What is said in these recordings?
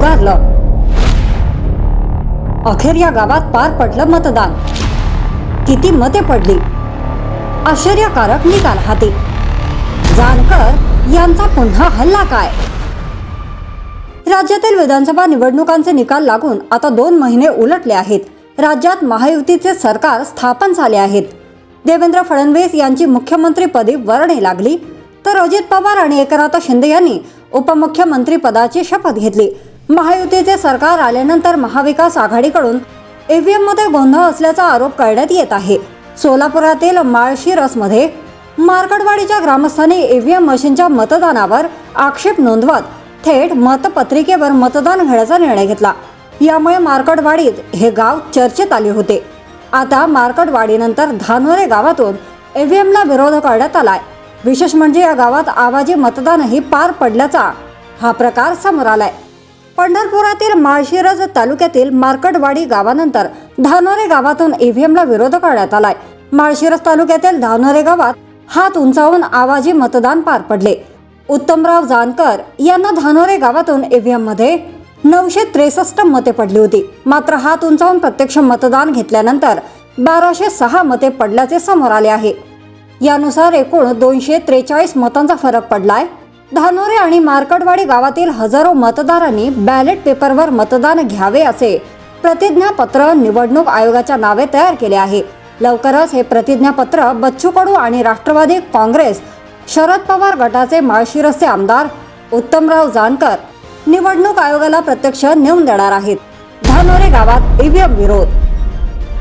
झुगारलं अखेर या गावात पार पडलं मतदान. किती मते पडली. आश्चर्यकारक निकाल हाती. जानकर यांचा पुन्हा हल्ला काय? राज्यातील विधानसभा निवडणुकांचे निकाल लागून आता दोन महिने उलटले आहेत. राज्यात महायुतीचे सरकार स्थापन झाले आहेत. देवेंद्र फडणवीस यांची मुख्यमंत्रीपदी वर्णी लागली तर अजित पवार आणि एकनाथ शिंदे यांनी उपमुख्यमंत्रीपदाची शपथ घेतली. महायुतीचे सरकार आल्यानंतर महाविकास आघाडीकडून ईव्हीएममध्ये गोंधळ असल्याचा आरोप करण्यात येत आहे. सोलापुरातील माळशिरसमध्ये मार्कडवाडीच्या ग्रामस्थांनी ईव्हीएम मशीनच्या मतदानावर आक्षेप नोंदवत थेट मतपत्रिकेवर मतदान घेण्याचा निर्णय घेतला. यामुळे मार्कडवाडीत हे गाव चर्चेत आले होते. आता मार्कडवाडीनंतर धानोरे गावातून ईव्हीएमला विरोध करण्यात आलाय. विशेष म्हणजे या गावात आवाजी मतदानही पार पडल्याचा हा प्रकार समोर आलाय. पंढरपुरातील माळशिरज तालुक्यातील मार्कडवाडी गावानंतर धानोरे गावातून ईव्हीएमला विरोध करण्यात आलाय. माळशिरस तालुक्यातील धानोरे गावात हात उंचावून आवाजी मतदान पार पडले. उत्तमराव जानकर यांना धानोरे गावातून ईव्हीएममध्ये नऊशे त्रेसष्ट मते पडली होती. मात्र हात उंचावून प्रत्यक्ष मतदान घेतल्यानंतर बाराशे सहा मते पडल्याचे समोर आले आहे. यानुसार एकूण दोनशे त्रेचाळीस मतांचा फरक पडलाय. धानोरे आणि मार्कडवाडी गावातील हजारो मतदारांनी बॅलेट पेपरवर मतदान घ्यावे असे प्रतिज्ञापत्र निवडणूक आयोगाच्या नावे तयार केले आहे. लवकरच हे प्रतिज्ञापत्र बच्चू कडू आणि राष्ट्रवादी काँग्रेस शरद पवार गटाचे माळशिरसचे आमदार उत्तमराव जानकर निवडणूक आयोगाला प्रत्यक्ष नेऊन देणार आहेत. धानोरे गावात ईव्हीएम विरोध.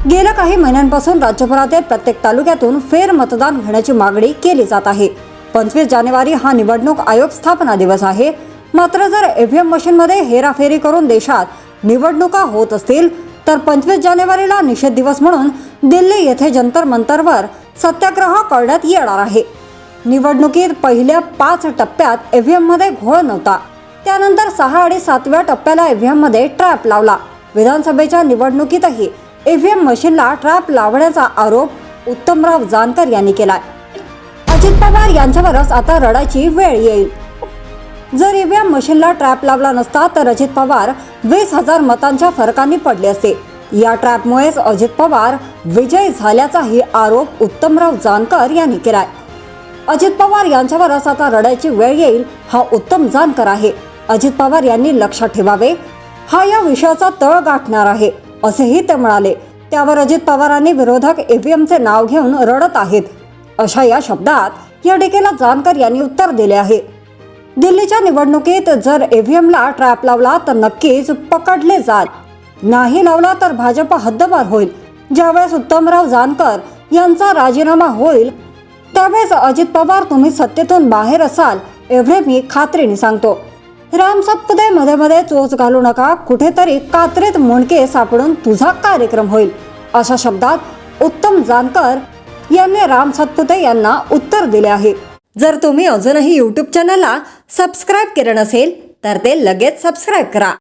गेल्या काही महिन्यांपासून राज्यभरातील प्रत्येक तालुक्यातून फेर मतदान घेण्याची मागणी केली जात आहे. पंचवीस जानेवारी हा निवडणूक आयोग स्थापना दिवस आहे. मात्र जर ईव्हीएम मशीनमध्ये हेराफेरी करून देशात निवडणुका होत असतील तर पंचवीस जानेवारीला निषेध दिवस म्हणून दिल्ली येथे जंतर मंतरवर सत्याग्रह करण्यात येणार आहे. निवडणुकीत पहिल्या पाच टप्प्यात ईव्हीएममध्ये घोळ नव्हता. त्यानंतर सहा आणि सातव्या टप्प्याला ईव्हीएममध्ये ट्रॅप लावला. विधानसभेच्या निवडणुकीतही ईव्हीएम मशीनला ट्रॅप लावण्याचा आरोप उत्तमराव जानकर यांनी केलाय. अजित पवार यांच्यावरच आता रडायची वेळ येईल. जर ईव्हीएम मशीनला ट्रॅप लावला नसता तर अजित पवार वीस हजार मतांच्या फरकाने पडले असते. या ट्रॅपमुळेच अजित पवार विजयी झाल्याचाही आरोप उत्तमराव जानकर यांनी केलाय. अजित पवार यांच्यावरच आता रडायची वेळ येईल हा उत्तम जानकर आहे. अजित पवार यांनी लक्षात ठेवावे हा या विषयाचा तळ गाठणार आहे असेही ते म्हणाले. त्यावर अजित पवारांनी विरोधक ईव्हीएमचे नाव घेऊन रडत आहेत. अशा या शब्दात या टीकेला जानकर यांनी उत्तर दिले आहे. दिल्लीच्या निवडणुकीत जर ईव्हीएमला ट्रॅप लावला तर नक्कीच पकडले जात नाही लावला तर भाजप हद्दपार होईल. ज्यावेळेस उत्तमराव जानकर यांचा राजीनामा होईल त्यावेळेस अजित पवार तुम्ही सत्तेतून बाहेर असाल एवढे मी खात्रीने सांगतो. राम सप्तदे मध्ये मध्ये चोच घालू नका कुठेतरी कात्रेत मुंडके सापडून तुझा कार्यक्रम होईल. अशा शब्दात उत्तम जानकर यांनी राम सत्पुते यांना उत्तर दिले आहे. जर तुम्ही अजूनही यूट्यूब चॅनलला सबस्क्राईब केलं नसेल तर ते लगेच सबस्क्राईब करा.